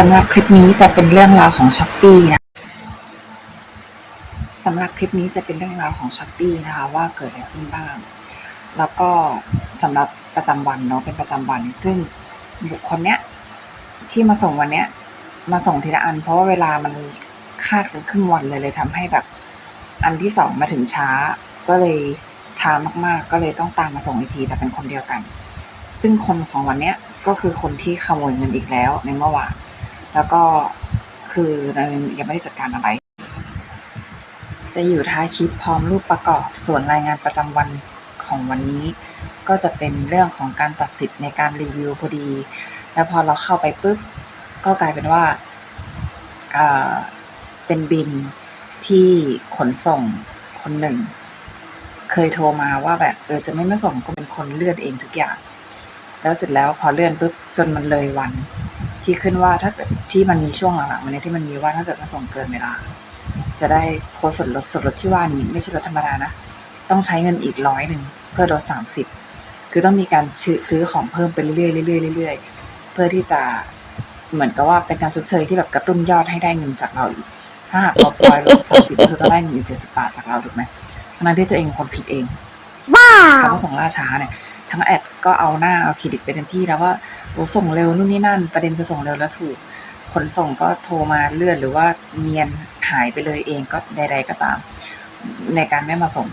สำหรับคลิปนี้จะเป็นเรื่องราวของช้อปปี้นะสำหรับคลิปนี้จะเป็นเรื่องราวของช้อปปี้นะคะว่าเกิดอะไรขึ้นบ้าง แล้วก็สำหรับประจำวันเนาะเป็นประจำวัน ซึ่งบุคคลเนี้ยที่มาส่งวันเนี้ยมาส่งทีละอัน เพราะว่าเวลามันคาดกันครึ่งวันเลยเลยทำให้แบบอันที่สองมาถึงช้า ก็เลยช้ามากๆ ก็เลยต้องตามมาส่งอีกทีแต่เป็นคนเดียวกัน ซึ่งคนของวันเนี้ยก็คือคนที่ขโมยเงินอีกแล้วในเมื่อวาน แล้วก็คือเรายังไม่ได้จัดการอะไร จะอยู่ท้ายคลิปพร้อมรูปประกอบส่วนรายงานประจำวันของวันนี้ ก็จะเป็นเรื่องของการตัดสิทธิ์ในการรีวิวพอดี แล้วพอเราเข้าไปปุ๊บก็กลายเป็นว่าอ่าเป็นบินที่ขนส่งคนหนึ่ง เคยโทรมาว่าแบบเออจะไม่มาส่งก็เป็นคนเลื่อนเองทุกอย่าง แล้วเสร็จแล้วพอเลื่อนปุ๊บจนมันเลยวัน ที่ขึ้นว่าถ้าเกิดที่มันมีช่วงหลังๆวันนี้ที่มันมีว่าถ้าเกิดมาส่งเกินเวลา จะได้โค้ดส่วนลดส่วนลดที่ว่านี้ไม่ใช่ลดธรรมดานะ ต้องใช้เงินอีกร้อยหนึ่งเพื่อลดสามสิบคือต้องมีการซื้อซื้อของเพิ่มไปเรื่อยๆเรื่อยๆเรื่อยๆเพื่อที่จะเหมือนกับว่าเป็นการชดเชยที่แบบกระตุ้นยอดให้ได้เงินจากเราอีก ถ้าหากเราปล่อยลดสามสิบคือต้องได้เงินอีกเจ็ดสิบบาทจากเราถูกไหมทั้งนั้นที่ตัวเองเป็นคนผิดเองคำว่าส่งล่าช้าเนี่ยทั้งแอดก็เอาหน้าเอาเครดิตไปเต็มที่แล้วว่าโอ้ ส่งเร็วนู่นนี่นั่น ประเด็นคือส่งเร็วแล้วถูกขนส่งก็โทรมาเลื่อนหรือว่าเนียนหายไปเลยเองก็ใด ๆก็ตาม ในการไม่มาส่ง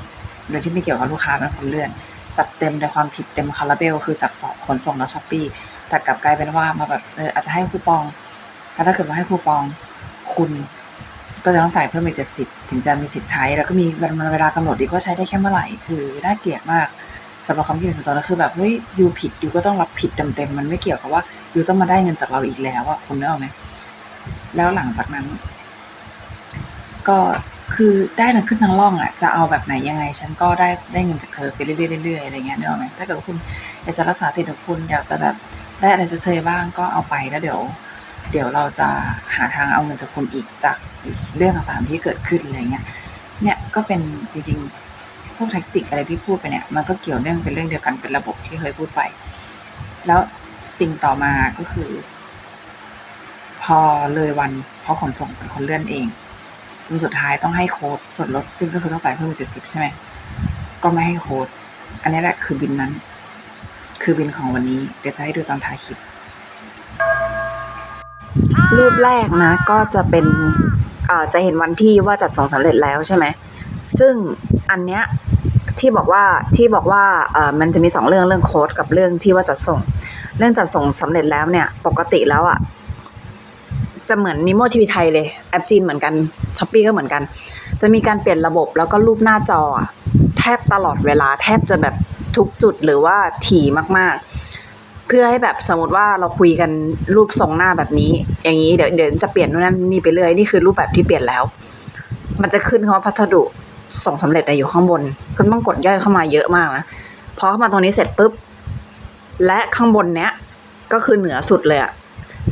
โดยที่ไม่เกี่ยวกับลูกค้าเป็นคนเลื่อน จัดเต็มในความผิดเต็มคาราเบลคือจากสอบขนส่งแล้วช้อปปี้แต่กลับกลายเป็นว่ามาแบบเอออาจจะให้คูปองแล้วถ้าเกิดว่าให้คูปองคุณก็จะต้องจ่ายเพิ่มอีกเจ็ดสิบถึงจะมีสิทธิ์ใช้ แล้วก็มีเวลากำหนดดีกว่าใช้ได้แค่เมื่อไหร่คือน่าเกลียดมาก สำหรับความคิดเห็นส่วนตัวแล้วคือแบบเฮ้ยยูผิดยูก็ต้องรับผิดเต็มๆมันไม่เกี่ยวกับว่ายูต้องมาได้เงินจากเราอีกแล้วอะคุณนึกออกไหมแล้วหลังจากนั้น ก็คือได้ทั้งขึ้นทั้งล่องอะจะเอาแบบไหนยังไง ฉันก็ได้ได้เงินจากเธอไปเรื่อยๆเรื่อยๆอะไรเงี้ยนึกออกไหมถ้าเกิดว่าคุณอยากจะรักษาสิทธิ์ของคุณอยากจะแบบได้อะไรชดเชยบ้างก็เอาไปแล้วเดี๋ยว เดี๋ยวเราจะหาทางเอาเงินจากคุณอีกจากเรื่องต่างๆที่เกิดขึ้นอะไรเงี้ยเนี่ยก็เป็นจริงๆ พวกแท็กติกอะไรที่พูดไปเนี่ย มันก็เกี่ยวเนื่องเป็นเรื่องเดียวกันเป็นระบบที่เคยพูดไป แล้วสิ่งต่อมาก็คือ พอเลยวันเพราะขนส่งเป็นคนเลื่อนเองจนสุดท้ายต้องให้โค้ดส่วนลด ซึ่งก็คือต้องจ่ายเพิ่มเจ็ดสิบใช่ไหมก็ไม่ให้โค้ดอันนี้แหละคือบินนั้น คือบินของวันนี้ เดี๋ยวจะให้ดูตอนท้ายคลิป รูปแรกนะ ก็จะเป็นอ่าจะเห็นวันที่ว่าจัดส่งสำเร็จแล้วใช่ไหม ซึ่งอันเนี้ยที่บอกว่าที่บอกว่าเอ่อมันจะมีสองเรื่องเรื่องโค้ดกับเรื่องที่ว่าจัดส่ง เรื่องจัดส่งสำเร็จแล้วเนี่ย ปกติแล้วอะจะเหมือนนิโมทีวีไทยเลยแอปจีนเหมือนกันช้อปปี้ก็เหมือนกัน จะมีการเปลี่ยนระบบแล้วก็รูปหน้าจอ แทบตลอดเวลาแทบจะแบบทุกจุดหรือว่าถี่มากๆ เพื่อให้แบบสมมติว่าเราคุยกันรูปทรงหน้าแบบนี้ อย่างนี้เดี๋ยวเดี๋ยวจะเปลี่ยนนู่นนั่นนี่ไปเรื่อยนี่คือรูปแบบที่เปลี่ยนแล้ว มันจะขึ้นคำว่าพัสดุ ส่งสำเร็จอยู่ข้างบนก็ต้องกดย่อยเข้ามาเยอะมากนะพอเข้ามาตรงนี้เสร็จปุ๊บ และข้างบนเนี้ยก็คือเหนือสุดเลยอะ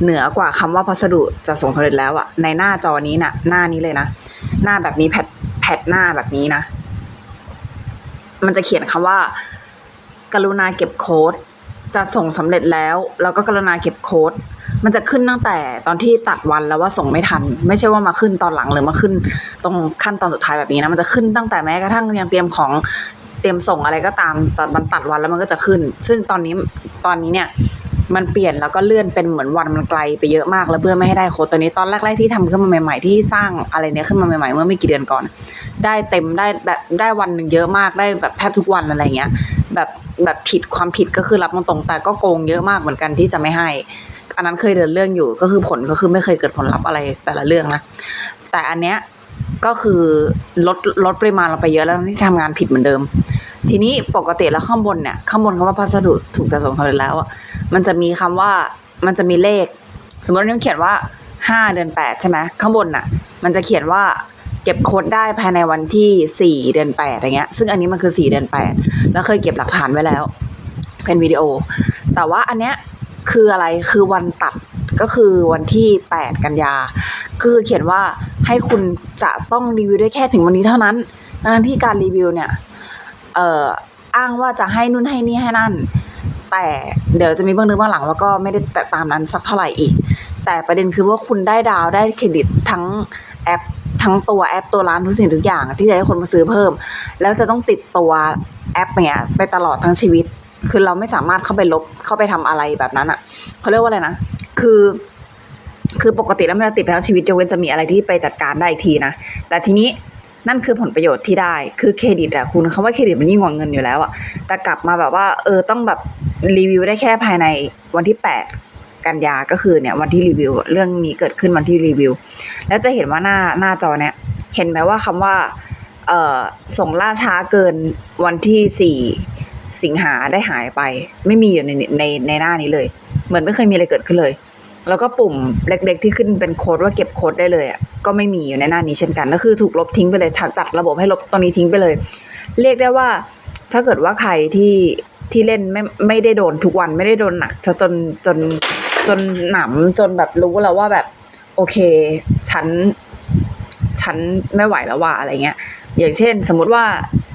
เหนือกว่าคำว่าพัสดุจะส่งสำเร็จแล้วอะในหน้าจอนี้น่ะ หน้านี้เลยนะ หน้าแบบนี้แพทแพทหน้าแบบนี้นะ มันจะเขียนคำว่า กรุณาเก็บโค้ดจะส่งสำเร็จแล้ว แล้วก็กรุณาเก็บโค้ด มันจะขึ้นตั้งแต่ตอนที่ตัดวันแล้วว่าส่งไม่ทัน ไม่ใช่ว่ามาขึ้นตอนหลังหรือมาขึ้นตรงขั้นตอนสุดท้ายแบบนี้นะมันจะขึ้นตั้งแต่แม้กระทั่งยังเตรียมของเตรียมส่งอะไรก็ตามแต่มันตัดวันแล้วมันก็จะขึ้น ซึ่งตอนนี้ตอนนี้เนี่ยมันเปลี่ยนแล้วก็เลื่อนเป็นเหมือนวันมันไกลไปเยอะมาก แล้วเพื่อไม่ให้ได้โค้ดตัวนี้ตอนแรกๆที่ทำขึ้นมาใหม่ ๆ ที่สร้างอะไรเนี้ยขึ้นมาใหม่ๆเมื่อไม่กี่เดือนก่อน ได้เต็มได้แบบได้วันหนึ่งเยอะมากได้แบบแทบทุกวันอะไรเงี้ยแบบแบบผิดความผิดก็คือรับตรงๆแต่ก็โกงเยอะมากเหมือนกันที่จะไม่ให้ อันนั้นเคยเดินเรื่องอยู่ ก็คือผลก็คือไม่เคยเกิดผลลัพธ์อะไรแต่ละเรื่องนะ แต่อันเนี้ยก็คือลดลดปริมาณเราไปเยอะแล้วที่ทำงานผิดเหมือนเดิม ทีนี้ปกติแล้วข้างบนเนี่ยข้างบนคำว่าพัสดุถูกจัดส่งสำเร็จแล้วอะมันจะมีคำว่ามันจะมีเลข สมมติว่าเขียนว่าห้าเดือนแปดใช่ไหมข้างบนน่ะ มันจะเขียนว่าเก็บโค้ดได้ภายในวันที่สี่เดือนแปดอะไรเงี้ย ซึ่งอันนี้มันคือสี่เดือนแปดแล้วเคยเก็บหลักฐานไว้แล้ว เป็นวิดีโอ แต่ว่าอันเนี้ย คืออะไรคือวันตัดก็คือวันที่ 8 กันยา คือเขียนว่าให้คุณจะต้องรีวิวได้แค่ถึงวันนี้เท่านั้นดังนั้นที่การรีวิวเนี่ยเอ่ออ้างว่าจะให้นู่นให้นี่ให้นั่น แต่เดี๋ยวจะมีเบื้องลึกเบื้องหลังแล้วก็ไม่ได้แต่ตามนั้นสักเท่าไหร่อีก แต่ประเด็นคือว่าคุณได้ดาวได้เครดิตทั้งแอปทั้งตัวแอปตัวร้านทุกสิ่งทุกอย่าง ที่จะให้คนมาซื้อเพิ่ม แล้วจะต้องติดตัวแอปเนี้ยไปตลอดทั้งชีวิต คือเราไม่สามารถเข้าไปลบเข้าไปทำอะไรแบบนั้นอะเขาเรียกว่าอะไรนะคือคือปกติแล้วมันจะติดไปทั้งชีวิตยกเว้นจะมีอะไรที่ไปจัดการได้อีกทีนะ แต่ทีนี้นั่นคือผลประโยชน์ที่ได้ คือเครดิตอะคุณคำว่าเครดิตมันยิ่งกว่าเงินอยู่แล้วอะแต่กลับมาแบบว่า เออต้องแบบรีวิวได้แค่ภายในวันที่ 8 กันยาก็คือเนี่ยวันที่รีวิว เรื่องนี้เกิดขึ้นวันที่รีวิว แล้วจะเห็นว่าหน้าหน้าจอเนี่ย เห็นไหมว่าคำว่า เอ่อส่งล่าช้าเกินวันที่สี่ สิงหาได้หายไป ไม่มีอยู่ในในในหน้านี้เลย เหมือนไม่เคยมีอะไรเกิดขึ้นเลย แล้วก็ปุ่มเล็ก ๆ ที่ขึ้นเป็นโค้ดว่าเก็บโค้ดได้เลยอะก็ไม่มีอยู่ในหน้านี้เช่นกันก็คือถูกลบทิ้งไปเลยถัดจัดระบบให้ลบตรงนี้ทิ้งไปเลย เรียกได้ว่า ถ้าเกิดว่าใครที่ที่เล่นไม่ไม่ได้โดนทุกวันไม่ได้โดนหนักจนจนจนจนหนำจนแบบรู้แล้วว่าแบบ โอเค ฉัน ฉันไม่ไหวแล้วว่าอะไรเงี้ย อย่างเช่น สมมติว่า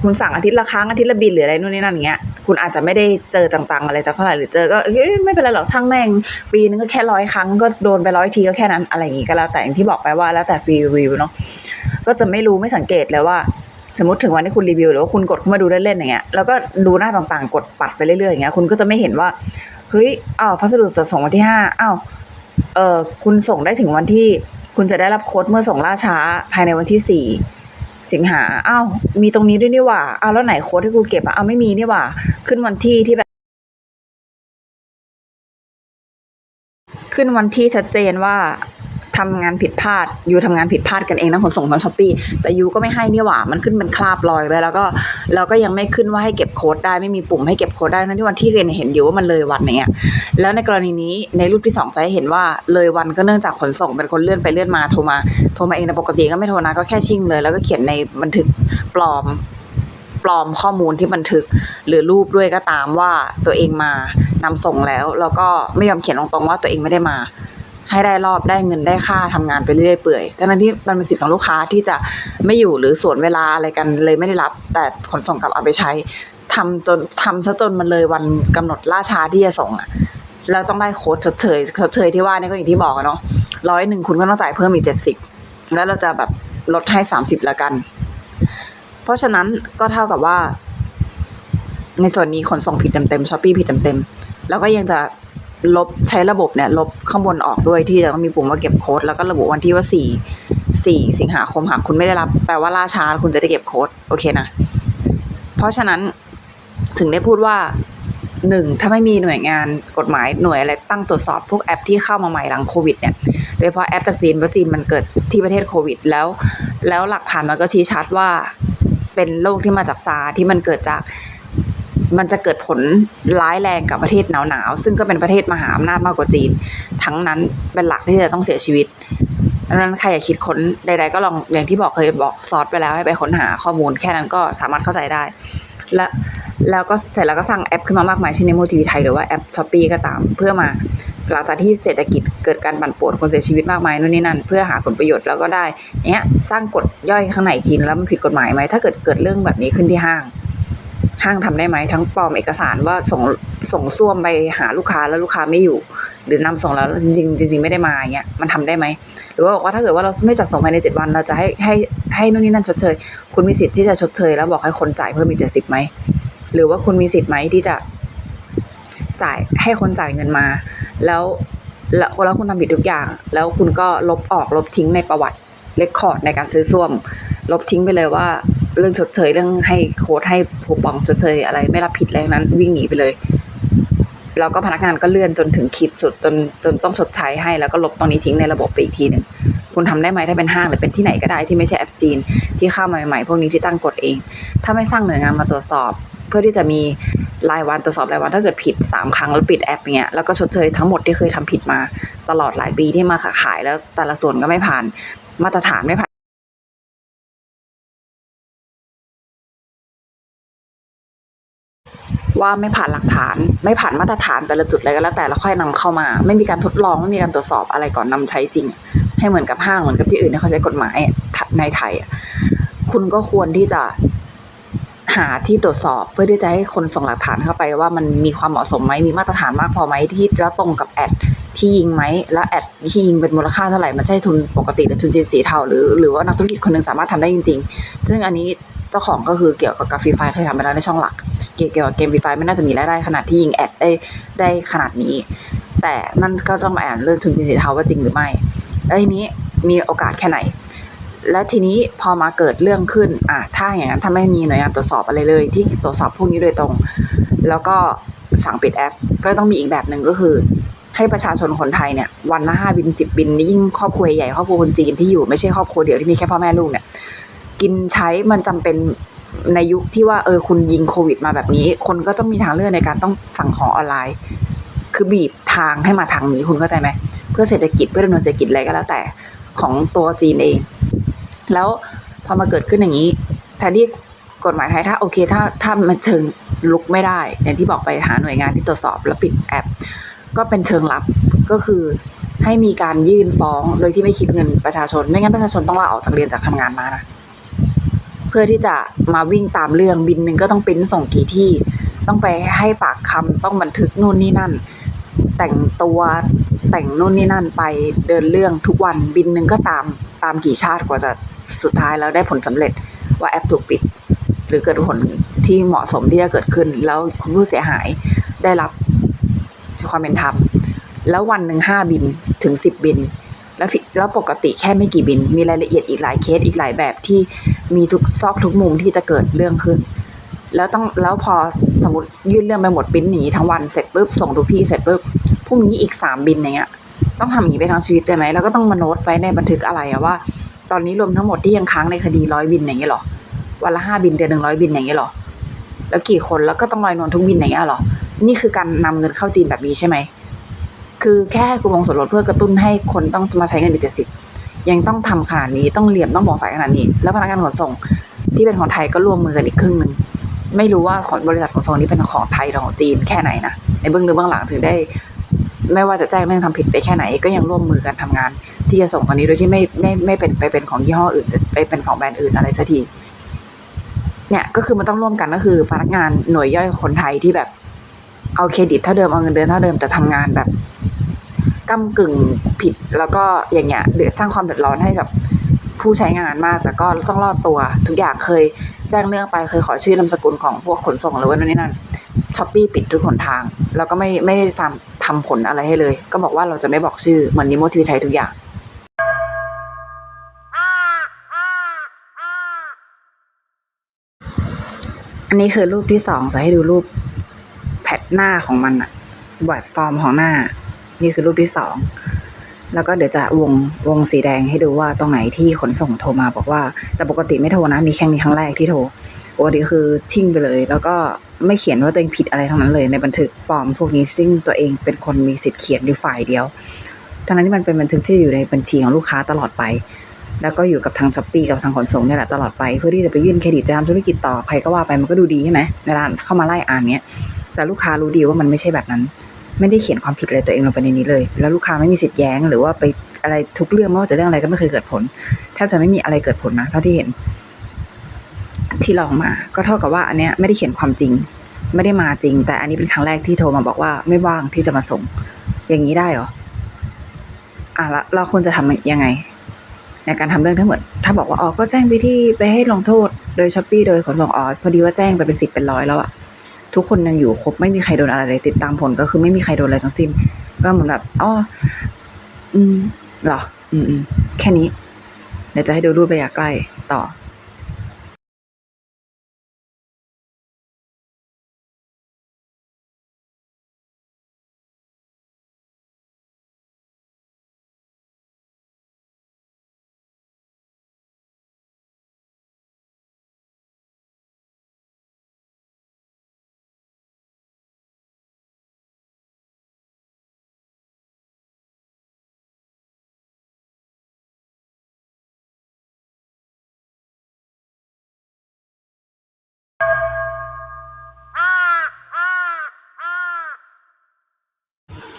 คุณสั่งอาทิตย์ละครั้งอาทิตย์ละบินหรืออะไรนู่นนี่นั่นอย่างเงี้ยคุณอาจจะไม่ได้เจอจังๆ อะไรจากเท่าไหร่หรือเจอก็เอ้ยไม่เป็นไรหรอกช่างแม่ง ปีนึงก็แค่ร้อยครั้งก็โดนไปร้อยทีก็แค่นั้นอะไรอย่างงี้ก็แล้วแต่อย่างที่บอกไปว่าแล้วแต่ฟรีรีวิวเนาะก็จะไม่รู้ไม่สังเกตเลยว่าสมมติถึงวันที่คุณรีวิวหรือว่าคุณกดเข้ามาดูเล่นๆอย่างเงี้ยแล้วก็ดูหน้าต่างๆ กดปัดไปเรื่อยๆอย่างเงี้ยคุณก็จะไม่เห็นว่าเฮ้ยอ้าวพัสดุจะส่งวันที่ห้าอ้าวเออคุณส่งได้ถึงวันที่ คุณจะได้รับโค้ดเมื่อส่งล่าช้าภายในวันที่สี่ สิงหาอ้าวมีตรงนี้ด้วยนี่หว่าอ้าวแล้วไหนโค้ดที่กูเก็บอะอ้าวไม่มีนี่หว่า ขึ้นวันที่ที่แบบ ขึ้นวันที่ชัดเจนว่า ทำงานผิดพลาดยูทำงานผิดพลาดกันเองนะขนส่งทางช้อปปี้แต่ยูก็ไม่ให้นี่หว่ามันขึ้นเป็นคราบรอยไปแล้วก็แล้วก็ยังไม่ขึ้นว่าให้เก็บโค้ดได้ไม่มีปุ่มให้เก็บโค้ดได้นั่นที่วันที่เรียนเห็นอยู่ว่ามันเลยวันเนี้ยแล้วในกรณีนี้ในรูปที่สองจะเห็นว่าเลยวันก็เนื่องจากขนส่งเป็นคนเลื่อนไปเลื่อนมาโทรมาโทรมาเองแต่ปกติก็ไม่โทรนะก็แค่ชิ่งเลย แล้วก็เขียนในบันทึกปลอมปลอมข้อมูลที่บันทึกหรือรูปด้วยก็ตามว่าตัวเองมานำส่งแล้ว แล้วก็ไม่ยอมเขียนตรงๆว่าตัวเองไม่ได้มา ให้ได้รอบได้เงินได้ค่าทำงานไปเรื่อยเปื่อยทั้งที่มันเป็นสิทธิ์ของลูกค้าที่จะไม่อยู่หรือส่วนเวลาอะไรกันเลยไม่ได้รับ แต่ขนส่งกลับเอาไปใช้ทำจนทำซะจนมันเลยวันกำหนดล่าช้าที่จะส่งอะแล้วต้องได้โค้ดชดเชยชดเชยที่ว่านี่ก็อย่างที่บอกเนาะร้อยหนึ่งคุณก็ต้องจ่ายเพิ่มอีกเจ็ดสิบแล้วเราจะแบบลดให้สามสิบละกัน เพราะฉะนั้นก็เท่ากับว่า ในส่วนนี้ขนส่งผิดเต็มๆช้อปปี้ผิดเต็มๆแล้วก็ยังจะ ลบใช้ระบบเนี่ยลบข้างบนออกด้วยที่จะต้องมีปุ่มว่าเก็บโค้ดแล้วก็ระบุวันที่ว่าสี่สี่สิงหาคมหากคุณไม่ได้รับ แปลว่าล่าช้าคุณจะได้เก็บโค้ดโอเคนะ เพราะฉะนั้นถึงได้พูดว่าหนึ่งถ้าไม่มีหน่วยงานกฎหมายหน่วยอะไรตั้งตรวจสอบพวกแอปที่เข้ามาใหม่หลังโควิดเนี่ยโดยเฉพาะแอปจากจีนเพราะจีนมันเกิดที่ประเทศโควิด แล้ว แล้วหลักฐานมันก็ชี้ชัดว่าเป็นโรคที่มาจากซาที่มันเกิดจาก มันจะเกิดผลร้ายแรงกับประเทศหนาวๆซึ่งก็เป็นประเทศมหาอำนาจมากกว่าจีน ทั้งนั้นเป็นหลักที่จะต้องเสียชีวิตดังนั้นใครอยากคิดค้นใด ๆ ก็ลองอย่างที่บอกเคยบอกซอสไปแล้วให้ไปค้นหาข้อมูลแค่นั้นก็สามารถเข้าใจได้ และแล้วก็เสร็จแล้วก็สร้างแอปขึ้นมามากมายเช่นในโมทีวีไทยหรือว่าแอปช้อปปีก็ตามเพื่อมาหลังจากที่เศรษฐกิจเกิดการปั่นป่วนคนเสียชีวิตมากมายนู่นนี่นั่น เพื่อหาผลประโยชน์แล้วก็ได้เนี้ยสร้างกฎย่อยข้างในทีนแล้วมันผิดกฎหมายไหมถ้าเกิดเกิดเรื่องแบบนี้ขึ้นที่ห้าง ห้างทำได้ไหมทั้งปลอมเอกสารว่าส่งส่งซ่วมไปหาลูกค้าแล้วลูกค้าไม่อยู่ หรือนำส่งแล้วจริงจริงไม่ได้มาอย่างเงี้ยมันทำได้ไหมหรือว่าบอกว่าถ้าเกิดว่าเราไม่จัดส่งภายในเจ็ดวันเราจะให้ให้ให้นู่นนี่นั่นชดเชย คุณมีสิทธิ์ที่จะชดเชยแล้วบอกให้คนจ่ายเพิ่มอีกเจ็ดสิบไหมหรือว่าคุณมีสิทธิ์ไหมที่จะจ่ายให้คนจ่ายเงินมา แล้วแล้วแล้วคุณทำผิดทุกอย่าง แล้วคุณก็ลบออกลบทิ้งในประวัติเรคคอร์ดในการซื้อส้วม ลบทิ้งไปเลยว่า เรื่องชดเชยเรื่องให้โค้ดให้ผูกบังชดเชยอะไรไม่รับผิดอะไรงนั้น วิ่งหนีไปเลยแล้วก็พนักงานก็เลื่อนจนถึงขีดสุดจนจนต้องชดใช้ให้แล้วก็ลบตรงนี้ทิ้งในระบบไปอีกทีหนึ่งคุณทำได้ไหมถ้าเป็นห้างหรือเป็นที่ไหนก็ได้ที่ไม่ใช่แอปจีน ที่เข้ามาใหม่ๆพวกนี้ที่ตั้งกฎเอง ถ้าไม่สร้างหน่วยงานมาตรวจสอบ เพื่อที่จะมีรายวันตรวจสอบรายวันถ้าเกิดผิดสามครั้งแล้วปิดแอปเงี้ยแล้วก็ชดเชยทั้งหมดที่เคยทำผิดมา ตลอดหลายปีที่มาขายแล้วแต่ละส่วนก็ไม่ผ่านมาตรฐานไม่ผ่าน ว่าไม่ผ่านหลักฐาน ไม่ผ่านมาตรฐานแต่ละจุดอะไรก็แล้วแต่แล้วค่อยนำเข้ามา ไม่มีการทดลองไม่มีการตรวจสอบอะไรก่อนนำใช้จริง ให้เหมือนกับห้างเหมือนกับที่อื่นที่เขาใช้กฎหมายในไทย คุณก็ควรที่จะหาที่ตรวจสอบเพื่อที่จะให้คนส่งหลักฐานเข้าไปว่ามันมีความเหมาะสมไหมมีมาตรฐานมากพอไหมที่แล้วตรงกับแอดที่ยิงไหมแล้วแอดที่ยิงเป็นมูลค่าเท่าไหร่มันใช่ทุนปกติหรือทุนจีนสีเทาหรือหรือว่านักธุรกิจคนหนึ่งสามารถทำได้จริง ๆ ซึ่งอันนี้ เจ้าของก็คือเกี่ยวกับกาฟรีไฟเคยทำไปแล้วในช่องหลัก เกี่ยวกับเกมฟรีไฟไม่น่าจะมีรายได้ขนาดที่ยิงแอดได้ได้ขนาดนี้ แต่นั่นก็ต้องมาอ่านเรื่องทุนจีนสีเทาว่าจริงหรือไม่ แล้วทีนี้มีโอกาสแค่ไหน และทีนี้พอมาเกิดเรื่องขึ้นอะถ้าอย่างนั้นถ้าไม่มีหน่วยงานตรวจสอบอะไรเลย ที่ตรวจสอบพวกนี้โดยตรง แล้วก็สั่งปิดแอปก็ต้องมีอีกแบบหนึ่งก็คือ ให้ประชาชนคนไทยเนี่ยวันละห้าบินสิบบินนี้ยิ่งครอบครัวใหญ่ครอบครัวคนจีนที่อยู่ไม่ใช่ครอบครัวเดียวที่มีแค่พ่อแม่ลูกเนี่ย กินใช้มันจำเป็นในยุคที่ว่าเออคุณยิงโควิดมาแบบนี้ คนก็ต้องมีทางเลือกในการต้องสั่งของออนไลน์ คือบีบทางให้มาทางนี้คุณเข้าใจไหมเพื่อเศรษฐกิจเพื่อดำเนินเศรษฐกิจอะไรก็แล้วแต่ของตัวจีนเอง แล้วพอมาเกิดขึ้นอย่างนี้แทนที่กฎหมายไทยถ้าโอเคถ้าถ้ามันเชิงลุกไม่ได้ อย่างที่บอกไปหาหน่วยงานที่ตรวจสอบแล้วปิดแอป ก็เป็นเชิงลับก็คือให้มีการยื่นฟ้องโดยที่ไม่คิดเงินประชาชน ไม่งั้นประชาชนต้องลาออกจากเรียนจากทำงานมานะ พื่อที่จะมาวิ่งตามเรื่องบินหนึ่งก็ต้องปริ้นส่งกี่ที่ ต้องไปให้ปากคำต้องบันทึกนู่นนี่นั่น แต่งตัวแต่งนู่นนี่นั่นไปเดินเรื่องทุกวันบินหนึ่งก็ตามตามกี่ชาติกว่าจะสุดท้ายแล้วได้ผลสำเร็จว่าแอปถูกปิด หรือเกิดผลที่เหมาะสมที่จะเกิดขึ้น แล้วคุณผู้เสียหายได้รับความเป็นธรรมแล้ววันหนึ่งห้าบินถึงสิบบิน แล้วแล้วปกติแค่ไม่กี่บิน มีรายละเอียดอีกหลายเคสอีกหลายแบบที่มีทุกซอกทุกมุมที่จะเกิดเรื่องขึ้น แล้วต้องแล้วพอสมมติยื่นเรื่องไปหมดปิ้นอย่างนี้ทั้งวันเสร็จปุ๊บส่งทุกที่เสร็จปุ๊บพรุ่งนี้อีกสามบินอย่างเงี้ยต้องทำอย่างนี้ไปทั้งชีวิตได้ไหมแล้วก็ต้องมาโน้ตไว้ในบันทึกอะไรอะว่า ตอนนี้รวมทั้งหมดที่ยังค้างในคดีร้อยบินอย่างเงี้ยหรอวันละห้าบินเดือนหนึ่งร้อยบินอย่างเงี้ยหรอแล้วกี่คนแล้วก็ต้องลอยนวลทุกบินอย่างเงี้ยหรอนี่คือการนำเงินเข้าจีนแบบนี้ใช่ไหม คือแค่ให้คูปองส่วนลดเพื่อกระตุ้นให้คนต้องมาใช้เงินอีกเจ็ดสิบยังต้องทำขนาดนี้ต้องเหลี่ยมต้องบอกสายขนาดนี้ แล้วพนักงานขนส่งที่เป็นของไทยก็ร่วมมือกันอีกครึ่งหนึ่งไม่รู้ว่าของบริษัทขนส่งนี้เป็นของไทยหรือของจีนแค่ไหนนะในเบื้องลึกเบื้องหลังถึงได้ ไม่ว่าจะแจ้งเรื่องทำผิดไปแค่ไหน ก็ยังร่วมมือกันทำงาน ที่จะส่งอันนี้โดยที่ไม่ไม่ไม่เป็นไปเป็นของยี่ห้ออื่นจะไปเป็นของแบรนด์อื่นอะไรสักทีเนี่ยก็คือมันต้องร่วมกันก็คือพนักงานหน่วยย่อยคนไทยที่แบบ เอาเครดิตเท่าเดิมเอาเงินเดือนเท่าเดิมแต่ทำงานแบบก้ากึ่งผิดแล้วก็อย่างเงี้ยเดือดสร้างความเดือดร้อนให้กับผู้ใช้งานมากแต่ก็ต้องรอดตัว ทุกอย่างเคยแจ้งเรื่องไปเคยขอชื่อนามสกุลของพวกขนส่งหรือว่านั่นนี่นั่นช้อปปี้ปิดทุกหนทาง แล้วก็ไม่ไม่ได้ทำทำผลอะไรให้เลย ก็บอกว่าเราจะไม่บอกชื่อเหมือนนิโมทีวีไทยทุกอย่างอันนี้คือรูปที่สองจะให้ดูรูป ทหน้าของมันอะแบบฟอร์มของหน้า นี่คือรูปที่สองแล้วก็เดี๋ยวจะวงวงสีแดงให้ดูว่าตรงไหนที่ขนส่งโทรมาบอกว่า แต่ปกติไม่โทรนะ มีแค่นี้ครั้งแรกที่โทรปกติคือชิ่งไปเลย แล้วก็ไม่เขียนว่าตัวเองผิดอะไรทั้งนั้นเลยในบันทึกปลอมพวกนี้ซึ่งตัวเองเป็นคนมีสิทธิ์เขียนอยู่ฝ่ายเดียวทั้งนั้นที่มันเป็นบันทึกที่อยู่ในบัญชีของลูกค้าตลอดไป แล้วก็อยู่กับทางช้อปปี้กับทางขนส่งเนี่ยแหละตลอดไปเพื่อที่จะไปยื่นเครดิตจะทำธุรกิจต่อใครก็ว่าไปมันก็ดูดีใช่ไหมเวลาเข้ามาไล่อ่านเนี้ย แต่ลูกค้ารู้ดีว่ามันไม่ใช่แบบนั้น ไม่ได้เขียนความผิดอะไรตัวเองลงไปในนี้เลย แล้วลูกค้าไม่มีสิทธิ์แย้ง หรือว่าไปอะไรทุกเรื่องไม่ว่าจะเรื่องอะไรก็ไม่เคยเกิดผลแทบจะไม่มีอะไรเกิดผลนะเท่าที่เห็น ที่ลองมา ก็เท่ากับว่าอันเนี้ยไม่ได้เขียนความจริง ไม่ได้มาจริง แต่อันนี้เป็นครั้งแรกที่โทรมาบอกว่าไม่ว่างที่จะมาส่ง อย่างนี้ได้เหรออะล้วเราควรจะทำยังไง ในการทำเรื่องทั้งหมด ถ้าบอกว่าอ๋อก็แจ้งไปที่ไปให้ลงโทษ โดยช้อปปี้โดยขนส่งอ๋อพอดีว่าแจ้งไปเป็นสิบเป็นร้อยแล้วอะ ทุกคนยังอยู่ครบไม่มีใครโดนอะไรเลยติดตามผลก็คือไม่มีใครโดนอะไรทั้งสิ้น ก็เหมือนแบบอ๋ออืมหรอ อืมอืมแค่นี้เดี๋ยวจะให้ดูรูประยะใกล้ต่อ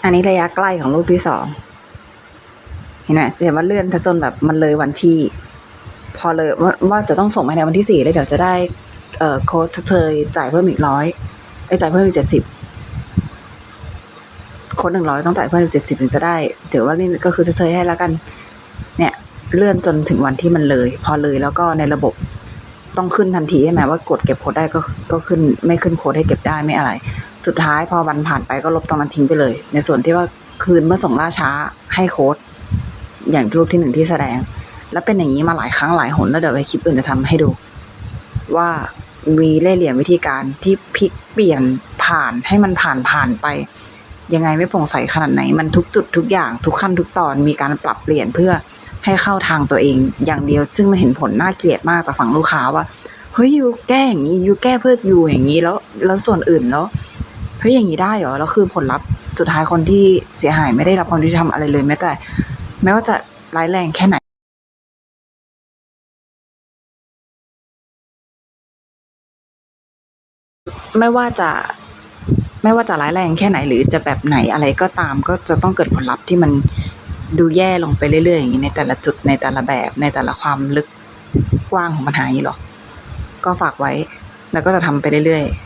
อันนี้ระยะใกล้ของรูปที่สอง เห็นไหมจะเห็นว่าเลื่อนจนแบบมันเลยวันที่ พอเลยว่าว่าจะต้องส่งภายในวันที่สี่เลยเดี๋ยวจะได้ เอ่อโค้ดเธอจ่ายเพิ่มอีกร้อยไอ้จ่ายเพิ่มอีกเจ็ดสิบโค้ดหนึ่งร้อยต้องจ่ายเพิ่มอีกเจ็ดสิบถึงจะได้ถือว่านี่ก็คือเชยให้แล้วกัน เนี่ย เลื่อนจนถึงวันที่มันเลย พอเลยแล้วก็ในระบบต้องขึ้นทันทีใช่ไหมว่ากดเก็บโค้ดได้ก็ก็ขึ้นไม่ขึ้นโค้ดให้เก็บได้ไม่อะไร สุดท้ายพอวันผ่านไปก็ลบตรงนั้นทิ้งไปเลย ในส่วนที่ว่าคืนเมื่อส่งล่าช้าให้โค้ดอย่างรูปที่หนึ่งที่แสดง แล้วเป็นอย่างนี้มาหลายครั้งหลายหนแล้วเดี๋ยวไว้คลิปอื่นจะทำให้ดู ว่ามีเล่ห์เหลี่ยมวิธีการที่พลิกเปลี่ยนผ่านให้มันผ่านผ่านไป ยังไงไม่โปร่งใสขนาดไหน มันทุกจุดทุกอย่างทุกขั้นทุกตอนมีการปรับเปลี่ยนเพื่อให้เข้าทางตัวเองอย่างเดียว ซึ่งมันเห็นผลน่าเกลียดมากจากฝั่งลูกค้าว่าเฮ้ยยูแก้อย่างนี้ยูแก้เพื่อยูอย่างนี้แล้วแล้วส่วนอื่นแล้ว ฮ้ยอย่างนี้ได้เหรอแล้วคือผลลัพธ์สุดท้ายคนที่เสียหายไม่ได้รับความยุติธรรมอะไรเลยแม้แต่แม้ว่าจะร้ายแรงแค่ไหนไม่ว่าจะไม่ว่าจะร้ายแรงแค่ไหนหรือจะแบบไหนอะไรก็ตามก็จะต้องเกิดผลลัพธ์ที่มันดูแย่ลงไปเรื่อยๆอย่างนี้ในแต่ละจุดในแต่ละแบบในแต่ละความลึกกว้างของปัญหานี้หรอกก็ฝากไว้ แล้วก็จะทำไปเรื่อยๆ